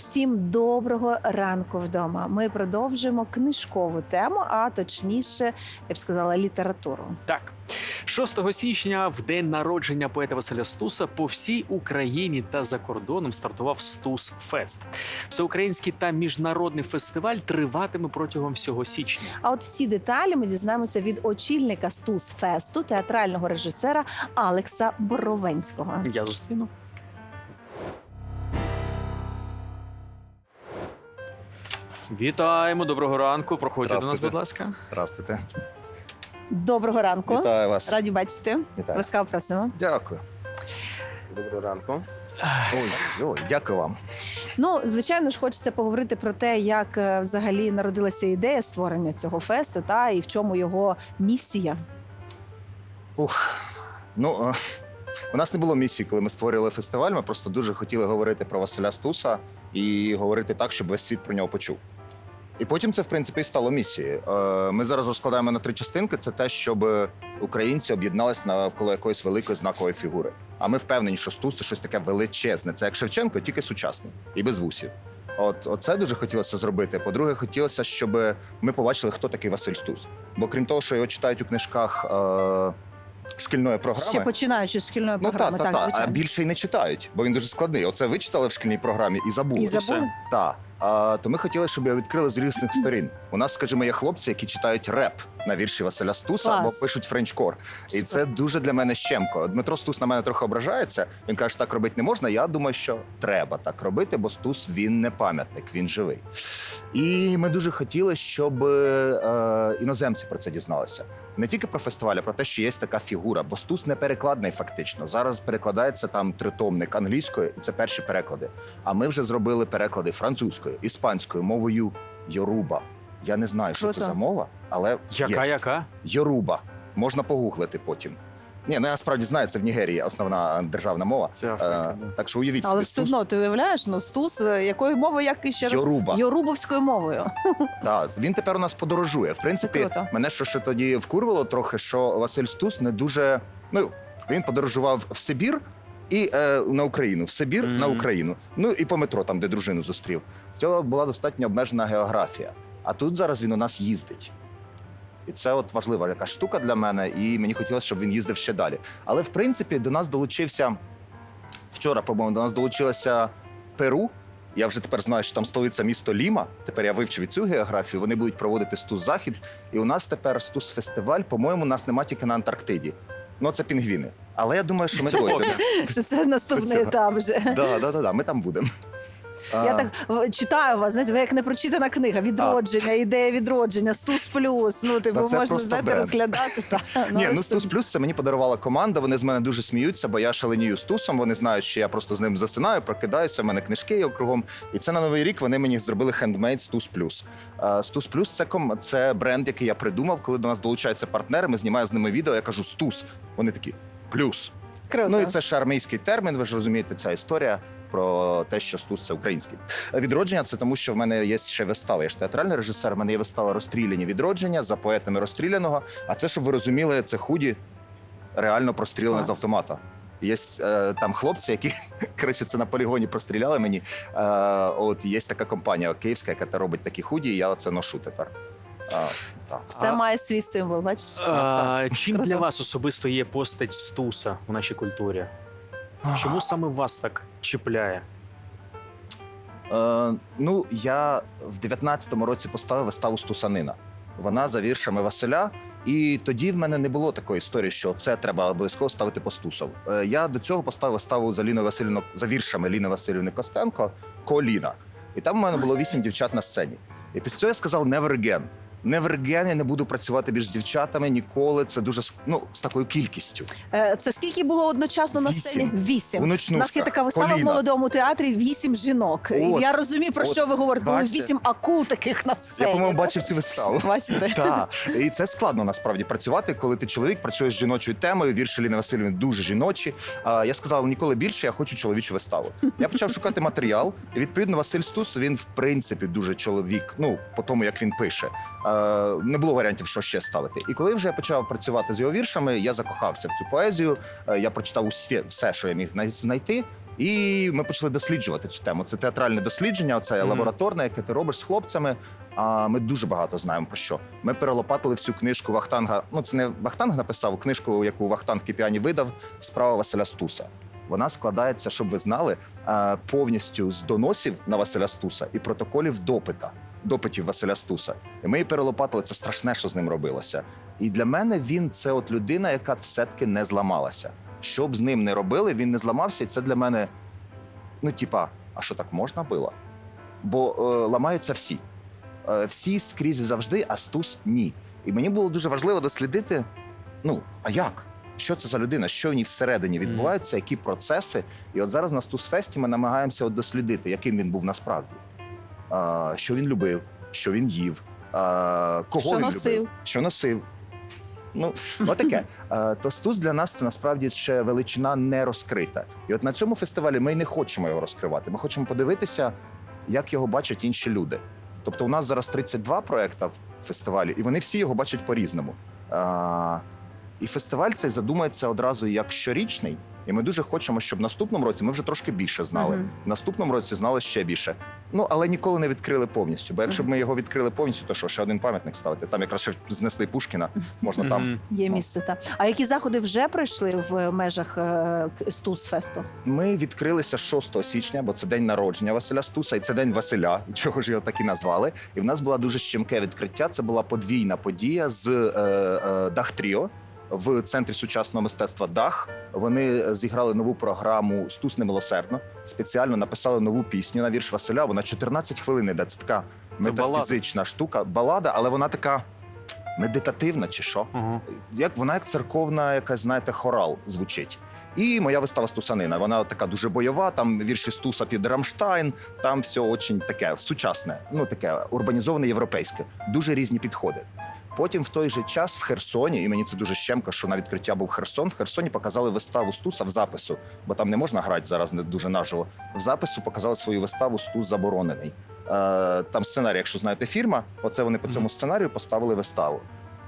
Всім доброго ранку вдома. Ми продовжуємо книжкову тему, а точніше, я б сказала, літературу. Так, 6 січня, в день народження поета Василя Стуса, по всій Україні та за кордоном стартував Стус Фест. Всеукраїнський та міжнародний фестиваль триватиме протягом всього січня. А от всі деталі ми дізнаємося від очільника Стус Фесту, театрального режисера Алекса Боровенського. Я зустріну. Вітаємо, доброго ранку. Проходьте до нас, Здравствуйте. будь ласка. Здравствуйте. Доброго ранку. Вітаю вас. Раді бачити. Вітаю. Ласкаво просимо. Дякую. Доброго ранку. Ой, ой, дякую вам. Ну, звичайно ж, хочеться поговорити про те, як е, взагалі народилася ідея створення цього фесту, та і в чому його місія. Ух. Ну, е, у нас не було місії, коли ми створювали фестиваль. Ми просто дуже хотіли говорити про Василя Стуса і говорити так, щоб весь світ про нього почув. І потім це, в принципі, і стало місією. Е, Ми зараз розкладаємо на три частинки: це те, щоб українці об'єднались навколо якоїсь великої знакової фігури. А ми впевнені, що Стус це щось таке величезне. Це як Шевченко, тільки сучасний і без вусів. От оце дуже хотілося зробити. По-друге, хотілося, щоб ми побачили, хто такий Василь Стус. Бо крім того, що його читають у книжках е, шкільної програми. Ще починаючи з шкільної Ну програми, та, та, так, та, а більше й не читають, бо він дуже складний. Оце ви читали в шкільній програмі і забули. І забули. Так. То ми хотіли, щоб його відкрили з різних сторін. У нас, скажімо, є хлопці, які читають реп на вірші Василя Стуса Клас. або пишуть френчкор. І це дуже для мене щемко. Дмитро Стус на мене трохи ображається. Він каже, що так робити не можна. Я думаю, що треба так робити, бо Стус він не пам'ятник, він живий. І ми дуже хотіли, щоб е, іноземці про це дізналися. Не тільки про фестиваль, а про те, що є така фігура, бо Стус не перекладний фактично. Зараз перекладається там тритомник англійською, і це перші переклади. А ми вже зробили переклади французькою, іспанською, мовою Йоруба. Я не знаю, що Круто. це за мова, але Яка, є. яка? Йоруба. Можна погуглити потім. Ні, ну я насправді знаю, це в Нігерії основна державна мова. Це Е, Африка. да. так що уявіть Але собі все одно ти уявляєш, ну стус е, якою мовою, як і ще раз Йорубовською мовою. Так, він тепер у нас подорожує. В принципі, мене що ще тоді вкурвало трохи, що Василь Стус не дуже. Ну він подорожував в Сибір і е, на Україну, в Сибір Мгм. на Україну. Ну і по метро, там де дружину зустрів. Цього була достатньо обмежена географія. А тут зараз він у нас їздить. І це от важлива яка штука для мене, і мені хотілося, щоб він їздив ще далі. Але в принципі до нас долучився вчора, по-моєму, до нас долучилася Перу. Я вже тепер знаю, що там столиця місто Ліма. Тепер я вивчив і цю географію. Вони будуть проводити стус захід. І у нас тепер стус фестиваль. По-моєму, нас нема тільки на Антарктиді. Ну, це пінгвіни. Але я думаю, що ми дойдемо. Це наступний етап вже. Да, да, да, да, ми там будемо. Я так читаю вас, знаєте, ви як непрочитана книга. Відродження, ідея відродження, стус плюс. Ну, типу, можна знаєте, розглядати. Ні, ну Стус Плюс це мені подарувала команда. Вони з мене дуже сміються, бо я шаленію з Тусом. Вони знають, що я просто з ним засинаю, прокидаюся. в мене книжки є кругом. І це на новий рік вони мені зробили хендмейд Стус Плюс. Стус Плюс це ком це бренд, який я придумав. Коли до нас долучаються партнери, ми знімаємо з ними відео. Я кажу Стус. Вони такі плюс. Круто. Ну і це ж армійський термін. Ви ж розумієте, ця історія про те, що Стус це український. Відродження це тому, що в мене є ще вистава. Я ж театральний режисер. в мене є вистава розстріляні відродження за поетами розстріляного. А це, щоб ви розуміли, це худі реально простріляне з автомата. Є е, там хлопці, які коротше, це на полігоні простріляли мені. Е, от є така компанія київська, яка робить такі худі, і я оце ношу тепер. А, так. Все А- має свій символ, бачиш? А, чим Круто. для вас особисто є постать Стуса в нашій культурі? Чому саме вас так чіпляє? Е, ну, я в 19-му році поставив виставу Стусанина. Вона за віршами Василя. І тоді в мене не було такої історії, що це треба обов'язково ставити по Стусов. Е, я до цього поставив виставу за Ліною Васильівну, за віршами Ліни Васильівни Костенко Коліна. І там у мене було вісім дівчат на сцені. І після цього я сказав never again. Never again, я не буду працювати більш з дівчатами ніколи. Це дуже ну, з такою кількістю. Е, Це скільки було одночасно на сцені? Вісім. У ночнушках. нас є така вистава в молодому театрі вісім жінок. От, я розумію, про от, що ви говорите, бачите? вісім акул таких на сцені. Я, по-моєму, бачив цю виставу. Бачите? Так, і це складно насправді працювати, коли ти чоловік працюєш з жіночою темою. Вірші Ліни Васильівни дуже жіночі. А я сказав, ніколи більше я хочу чоловічу виставу. Я почав шукати матеріал. І відповідно Василь Стус він в принципі дуже чоловік. Ну по тому як він пише. Е, не було варіантів, що ще ставити. І коли вже я почав працювати з його віршами, я закохався в цю поезію. Е, я прочитав усе, все, що я міг знайти. І ми почали досліджувати цю тему. Це театральне дослідження, це Мгм. лабораторне, яке ти робиш з хлопцями. А ми дуже багато знаємо про що. Ми перелопатили всю книжку Вахтанга. Ну, це не Вахтанг написав книжку, яку Вахтанг Кіпіані видав. Справа Василя Стуса. Вона складається, щоб ви знали, е, повністю з доносів на Василя Стуса і протоколів допита, допитів Василя Стуса. І ми її перелопатили. Це страшне, що з ним робилося. І для мене він це от людина, яка все-таки не зламалася. Що б з ним не робили, він не зламався, і це для мене, ну, типа, а що так можна було? Бо е, ламаються всі. Е, всі скрізь завжди, а Стус ні. І мені було дуже важливо дослідити: ну, а як? Що це за людина? Що в ній всередині відбуваються, які процеси? І от зараз на Стусфесті ми намагаємося от дослідити, яким він був насправді, що він любив, що він їв, кого Що він носив? любив, що носив. Ну, отаке. Е, То Стус для нас це насправді ще величина не розкрита. І от на цьому фестивалі ми не хочемо його розкривати. Ми хочемо подивитися, як його бачать інші люди. Тобто, у нас зараз 32 проекти в фестивалі, і вони всі його бачать по-різному. І фестиваль цей задумається одразу як щорічний. І ми дуже хочемо, щоб в наступному році ми вже трошки більше знали. Мгм. В наступному році знали ще більше. Ну але ніколи не відкрили повністю. Бо якщо б ми його відкрили повністю, то що ще один пам'ятник ставити? Там якраз ще знесли Пушкіна, можна там. Є Ну. місце та а які заходи вже пройшли в межах е, к- Стус-фесту? Ми відкрилися 6 січня, бо це день народження Василя Стуса, і це день Василя, і чого ж його так і назвали. І в нас була дуже щемке відкриття. Це була подвійна подія з е, е, Дах Тріо в центрі сучасного мистецтва Дах. Вони зіграли нову програму Стус немилосердно. Спеціально написали нову пісню на вірш Василя. Вона 14 хвилин іде. Це така метафізична штука, балада, але вона така медитативна, чи що? Ага. як вона як церковна, якась знаєте, хорал звучить. І моя вистава Стусанина. Вона така дуже бойова. Там вірші Стуса під Рамштайн. Там все очень таке сучасне, ну таке урбанізоване європейське. Дуже різні підходи. Потім в той же час в Херсоні, і мені це дуже щемко, що на відкриття був Херсон. В Херсоні показали виставу Стуса в запису, бо там не можна грати зараз не дуже наживо. В запису показали свою виставу Стус заборонений. Е, там сценарій, якщо знаєте, фірма, оце вони по цьому сценарію поставили виставу.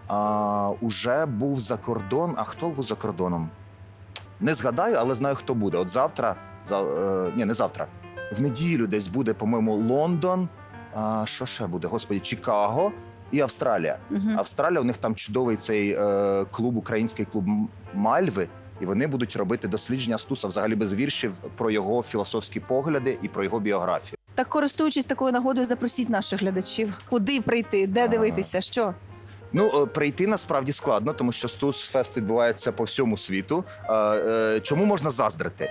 А, уже був за кордон. А хто був за кордоном? Не згадаю, але знаю, хто буде. От завтра, за, е, ні, не завтра. В неділю десь буде, по-моєму, Лондон. А, що ще буде? Господі, Чикаго і Австралія. Угу. Австралія, у них там чудовий цей е, клуб, український клуб Мальви. І вони будуть робити дослідження Стуса взагалі без віршів про його філософські погляди і про його біографію. Так, користуючись такою нагодою, запросіть наших глядачів. Куди прийти, де дивитися, що? Ну, е, прийти насправді складно, тому що Стус Фест відбувається по всьому світу. Е, е, Чому можна заздрити?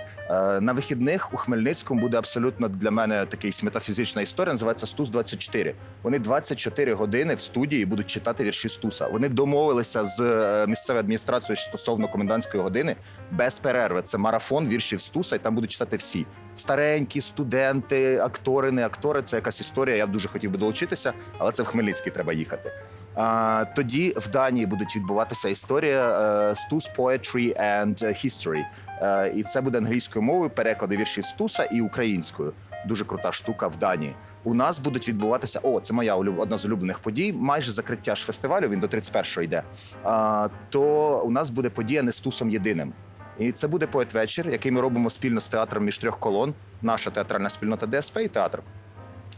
На вихідних у Хмельницькому буде абсолютно для мене такий метафізична історія. Називається Стус 24 Вони 24 години в студії будуть читати вірші Стуса. Вони домовилися з місцевою адміністрацією стосовно комендантської години без перерви. Це марафон віршів Стуса, і там будуть читати всі. Старенькі студенти, актори, не актори. Це якась історія. Я дуже хотів би долучитися, але це в Хмельницький треба їхати. Тоді в Данії будуть відбуватися історія е, Стус Poetry and History. Е, і це буде англійською мовою, переклади віршів Стуса і українською. Дуже крута штука в Данії. У нас будуть відбуватися. О, це моя одна з улюблених подій. Майже закриття ж фестивалю. Він до 31-го йде. А, то у нас буде подія не Стусом єдиним. І це буде поет-вечір, який ми робимо спільно з театром між трьох колон. Наша театральна спільнота ДСП і театр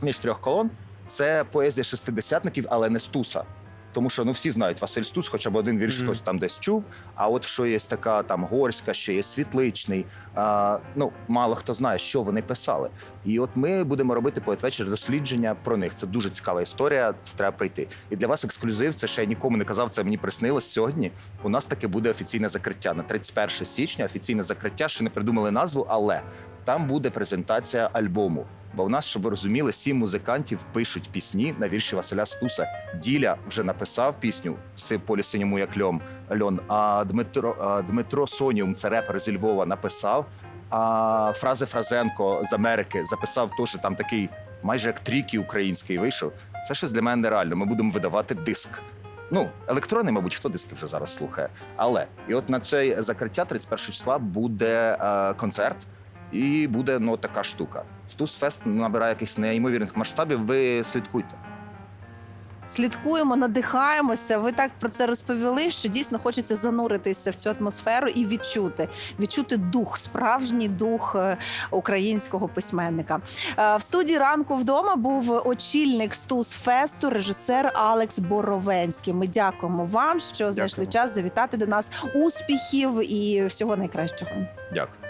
між трьох колон. Це поезія шестидесятників, але не Стуса. Тому що ну всі знають Василь Стус, хоча б один вірш хтось там десь чув. А от що є така там горська, ще є світличний. А, ну мало хто знає, що вони писали. І от ми будемо робити поет-вечір дослідження про них. Це дуже цікава історія. Це треба прийти. І для вас ексклюзив. Це ще я нікому не казав. Це мені приснилось сьогодні. У нас таке буде офіційне закриття на 31 січня. Офіційне закриття. Ще не придумали назву, але там буде презентація альбому. Бо в нас, щоб ви розуміли, сім музикантів пишуть пісні на вірші Василя Стуса. Діля вже написав пісню «Си полі синьому як льом льон. А Дмитро Дмитро Соніум, це репер зі Львова, написав. А Фрази Фразенко з Америки записав теж там такий, майже як трікі український вийшов. Це щось для мене нереально. Ми будемо видавати диск. Ну, електронний, мабуть, хто диски вже зараз слухає. Але і от на це закриття 31 числа буде е, концерт. І буде ну така штука. Стус Фест набирає якихось неймовірних масштабів. Ви слідкуйте. слідкуємо, надихаємося. Ви так про це розповіли, що дійсно хочеться зануритися в цю атмосферу і відчути, відчути дух, справжній дух е, українського письменника. Е, В студії ранку вдома був очільник Стус Фесту, режисер Алекс Боровенський. Ми дякуємо вам, що знайшли Дякуємо. час завітати до нас. Успіхів і всього найкращого. Дякую.